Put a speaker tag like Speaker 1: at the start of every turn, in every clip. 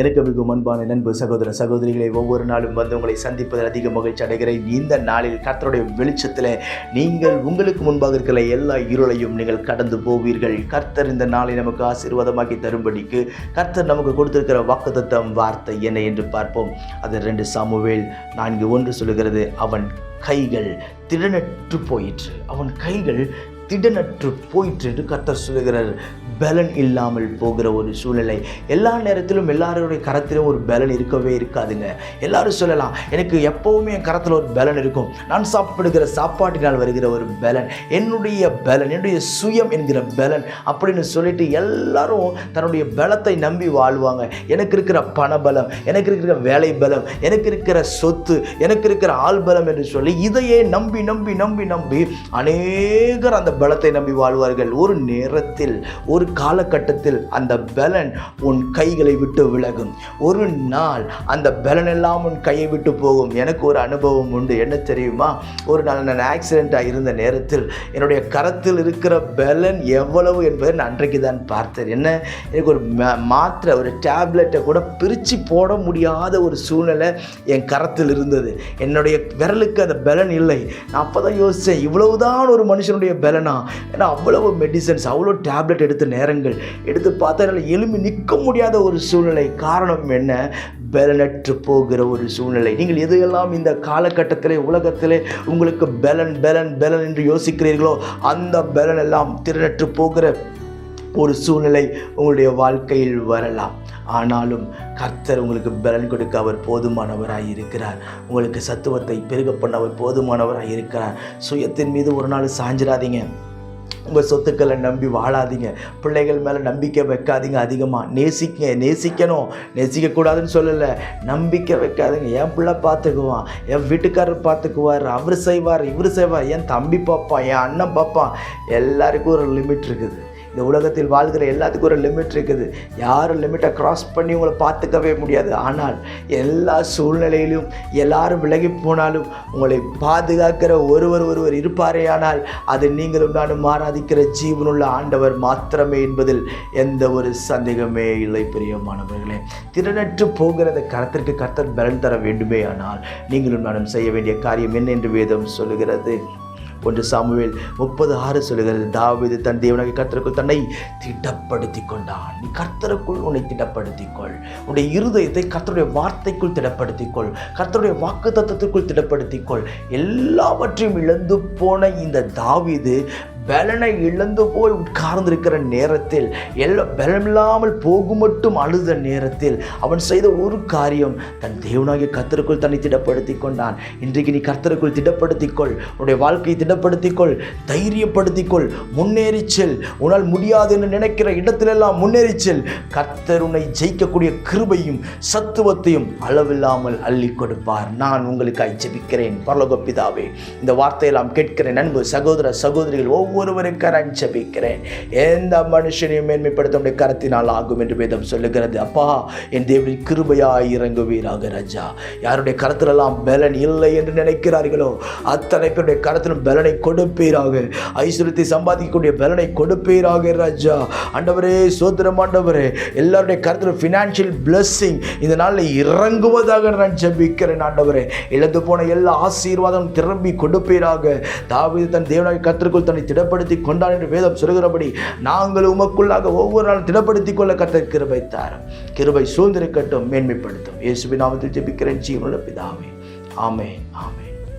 Speaker 1: எனக்கு மிகவும் அன்பான நண்பு சகோதர சகோதரிகளை ஒவ்வொரு நாளும் வந்து உங்களை சந்திப்பதில் அதிக மகிழ்ச்சி அடைகிறேன். இந்த நாளில் கர்த்தருடைய வெளிச்சத்தில் நீங்கள் உங்களுக்கு முன்பாக இருக்கிற எல்லா இருளையும் நீங்கள் கடந்து போவீர்கள். கர்த்தர் இந்த நாளை நமக்கு ஆசீர்வாதமாக்கி தரும்படிக்கு கர்த்தர் நமக்கு கொடுத்திருக்கிற வாக்குத்தம் வார்த்தை என்ன என்று பார்ப்போம். அது ரெண்டு சாமுவேல் நான்கு ஒன்று சொல்லுகிறது அவன் கைகள் திடனற்று போயிற்று. அவன் கைகள் திடனற்று போயிற்று என்று கர்த்தர் சொல்லுகிறார். பலன் இல்லாமல் போகிற ஒரு சூழ்நிலை. எல்லா நேரத்திலும் எல்லாருடைய கரத்திலும் ஒரு பலன் இருக்கவே இருக்காதுங்க. எல்லாரும் சொல்லலாம் எனக்கு எப்போவுமே என் கரத்தில் ஒரு பலன் இருக்கும். நான் சாப்பிடுகிற சாப்பாட்டினால் வருகிற ஒரு பலன். என்னுடைய பலன் என்னுடைய சுயம் என்கிற பலன். அப்படின்னு சொல்லிட்டு எல்லாரும் தன்னுடைய பலத்தை நம்பி வாழ்வாங்க. எனக்கு இருக்கிற பணபலம் எனக்கு இருக்கிற வேலை பலம் எனக்கு இருக்கிற சொத்து எனக்கு இருக்கிற ஆள் பலம் என்று சொல்லி இதையே நம்பி நம்பி நம்பி நம்பி அநேகர் அந்த பலத்தை நம்பி வாழ்வார்கள். ஒரு நேரத்தில் ஒரு காலகட்டத்தில் அந்த பலன் உன் கைகளை விட்டு விலகும். ஒரு நாள் அந்த பலன் எல்லாம் உன் கையை விட்டு போகும். எனக்கு ஒரு அனுபவம் உண்டு. என்ன தெரியுமா? ஒரு நாள் நான் ஆக்சிடெண்ட்டாக இருந்த நேரத்தில் என்னுடைய கரத்தில் இருக்கிற பலன் எவ்வளவு என்பதை நான் அன்றைக்கு தான் பார்த்தேன். என்ன? எனக்கு ஒரு மாத்திரை ஒரு டேப்லெட்டை கூட பிரித்து போட முடியாத ஒரு சூழ்நிலை என் கரத்தில் இருந்தது. என்னுடைய விரலுக்கு அந்த பலன் இல்லை. நான் அப்போ தான் யோசித்தேன் இவ்வளவுதான் ஒரு மனுஷனுடைய பலனா? ஏன்னா அவ்வளவு மெடிசன்ஸ் அவ்வளோ டேப்லெட் எடுத்து நேரங்கள் எடுத்து பார்த்தா என்னால் எலும்பி நிற்க முடியாத ஒரு சூழ்நிலை. காரணம் என்ன? பலனற்று போகிற ஒரு சூழ்நிலை. நீங்கள் எதையெல்லாம் இந்த காலகட்டத்திலே உலகத்திலே உங்களுக்கு பலன் பலன் பலன் என்று யோசிக்கிறீர்களோ அந்த பலன் எல்லாம் திறனற்று போகிற ஒரு சூழ்நிலை உங்களுடைய வாழ்க்கையில் வரலாம். ஆனாலும் கர்த்தர் உங்களுக்கு பலன் கொடுக்க அவர் போதுமானவராக இருக்கிறார். உங்களுக்கு சத்துவத்தை பெருக பண்ண அவர் போதுமானவராக இருக்கிறார். சுயத்தின் மீது ஒரு நாள் சாஞ்சிடாதீங்க உங்கள் சொத்துக்களை நம்பி வாழாதீங்க. பிள்ளைகள் மேலே நம்பிக்கை வைக்காதீங்க அதிகமாக நேசிக்க நேசிக்கணும். நேசிக்கக்கூடாதுன்னு சொல்லலை. நம்பிக்கை வைக்காதீங்க. என் பிள்ளை பார்த்துக்குவான் என் வீட்டுக்காரர் பார்த்துக்குவார் அவர் செய்வார் இவர் செய்வார். என் தம்பி பார்ப்பான் என் அண்ணன் பார்ப்பான் எல்லாருக்கும் ஒரு லிமிட் இருக்குது. இந்த உலகத்தில் வாழ்கிற எல்லாத்துக்கும் ஒரு லிமிட் இருக்குது. யாரும் லிமிட்டை க்ராஸ் பண்ணி உங்களை பார்த்துக்கவே முடியாது. ஆனால் எல்லா சூழ்நிலையிலும் எல்லாரும் விலகி போனாலும் உங்களை பாதுகாக்கிற ஒருவர் ஒருவர் இருப்பாரே ஆனால் அது நீங்களும் நானும் ஆராதிக்கிற ஜீவனுள்ள ஆண்டவர் மாத்திரமே என்பதில் எந்த ஒரு சந்தேகமே இல்லை பிரியமானவர்களே. திறனற்று போகிறத கரத்திற்கு கர்த்தர் பலன் தர வேண்டுமே ஆனால் நீங்களும் நானும் செய்ய வேண்டிய காரியம் என்ன என்று வேதம் சொல்லுகிறது. ஒன்று சாமுவேல் முப்பது ஆறு சொல்லுகிறது தாவீது தன் தேவனாக கர்த்தருக்குள் தன்னை திடப்படுத்தி கொண்டான் நீ கர்த்தருக்குள் உன்னை திடப்படுத்திக்கொள். உன்னுடைய இருதயத்தை கர்த்தருடைய வார்த்தைக்குள் திடப்படுத்திக் கொள் கர்த்தருடைய வாக்கு தத்துவத்துக்குள் திடப்படுத்திக் கொள் எல்லாவற்றையும் இழந்து போன இந்த தாவிது பலனை இழந்து போய் உட்கார்ந்திருக்கிற நேரத்தில் எல்லா பலமில்லாமல் போகும் மட்டும் அழுத நேரத்தில் அவன் செய்த ஒரு காரியம் தன் தேவனாகிய கர்த்தருக்குள் தன்னை திடப்படுத்தி கொண்டான் இன்றைக்கு நீ கர்த்தருக்குள் திடப்படுத்திக்கொள் உன்னுடைய வாழ்க்கையை திடப்படுத்திக்கொள் தைரியப்படுத்திக்கொள் முன்னேறி செல். உன்னால் முடியாது என்று நினைக்கிற இடத்திலெல்லாம் முன்னேறி செல். கர்த்தர் உன்னை ஜெயிக்கக்கூடிய கிருபையும் சத்துவத்தையும் அளவில்லாமல் அள்ளி கொடுப்பார். நான் உங்களுக்காக ஜெபிக்கிறேன். பரலோக பிதாவே இந்த வார்த்தையெல்லாம் கேட்கிறேன் நண்பு சகோதர சகோதரிகள் ஒவ்வொரு நான் ஜபிக்கிறேன் எந்த மனுஷனையும் மேன்மைப்படுத்த உடைய கரத்தினால் ஆகும் என்று வேதம் சொல்லுகிறது. அப்பா என் தேவனின் கிருபையாய் இறங்குவீராக ராஜா. யாருடைய கரத்திலெல்லாம் பலன் இல்லை என்று நினைக்கிறார்களோ அத்தனை பேருடைய கரத்திலும் பலனை கொடுப்பீராக. ஐஸ்வர்யத்தை சம்பாதிக்கக்கூடிய பலனை கொடுப்பீராக ராஜா. ஆண்டவரே சோத்திரம் ஆண்டவரே எல்லாருடைய கருத்தில் ஃபினான்ஷியல் பிளஸ்ஸிங் இந்த நாளில் இறங்குவதாக நான் ஜபிக்கிறேன் ஆண்டவரே. இழந்து போன எல்லா ஆசீர்வாதம் திரும்பி கொடுப்பீராக. தாவித தன் தேவனாய் கத்திற்குள் தன்னை திட திடப்படுத்தி கொண்டான் என்று வேதம் சொல்கிறபடி நாங்கள் உமக்குள்ளாக ஒவ்வொரு நாளும் திடப்படுத்திக் கொள்ள கத்தர் கிருபை தாரும். கிருபை சூழ்ந்திருக்கட்டும் மேன்மைப்படுத்தும். இயேசுவின் நாமத்தில் ஜெபிக்கிறேன். ஜீவனுள்ள பிதாவே. ஆமே ஆமே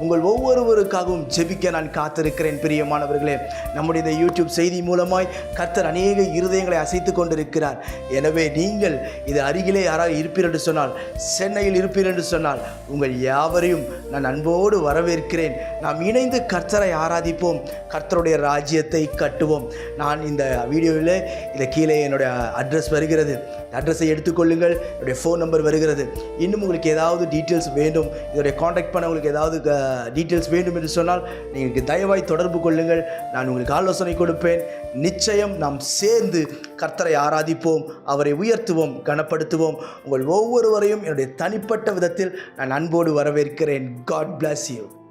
Speaker 1: உங்கள் ஒவ்வொருவருக்காகவும் ஜெபிக்க நான் காத்திருக்கிறேன் பிரியமானவர்களே. நம்முடைய இந்த யூடியூப் செய்தி மூலமாய் கர்த்தர் அநேக இருதயங்களை அசைத்து கொண்டிருக்கிறார். எனவே நீங்கள் இது அருகிலே யாராவது இருப்பீர் என்று சொன்னால் சென்னையில் இருப்பீர் என்று சொன்னால் உங்கள் யாவரையும் நான் அன்போடு வரவேற்கிறேன். நாம் இணைந்து கர்த்தரை ஆராதிப்போம். கர்த்தருடைய ராஜ்யத்தை கட்டுவோம். நான் இந்த வீடியோவில் இதை கீழே என்னுடைய அட்ரஸ் வருகிறது. அட்ரஸை எடுத்துக்கொள்ளுங்கள். என்னுடைய ஃபோன் நம்பர் வருகிறது. இன்னும் உங்களுக்கு ஏதாவது டீட்டெயில்ஸ் வேண்டும். இதோடைய காண்டாக்ட் பண்ண உங்களுக்கு ஏதாவது டீட்டெயில்ஸ் வேண்டும் என்று சொன்னால் நீங்கள் தயவாய் தொடர்பு கொள்ளுங்கள். நான் உங்களுக்கு ஆலோசனை கொடுப்பேன். நிச்சயம் நாம் சேர்ந்து கர்த்தரை ஆராதிப்போம். அவரை உயர்த்துவோம். கனப்படுத்துவோம். உங்கள் ஒவ்வொருவரையும் என்னுடைய தனிப்பட்ட விதத்தில் நான் அன்போடு வரவேற்கிறேன். God bless you.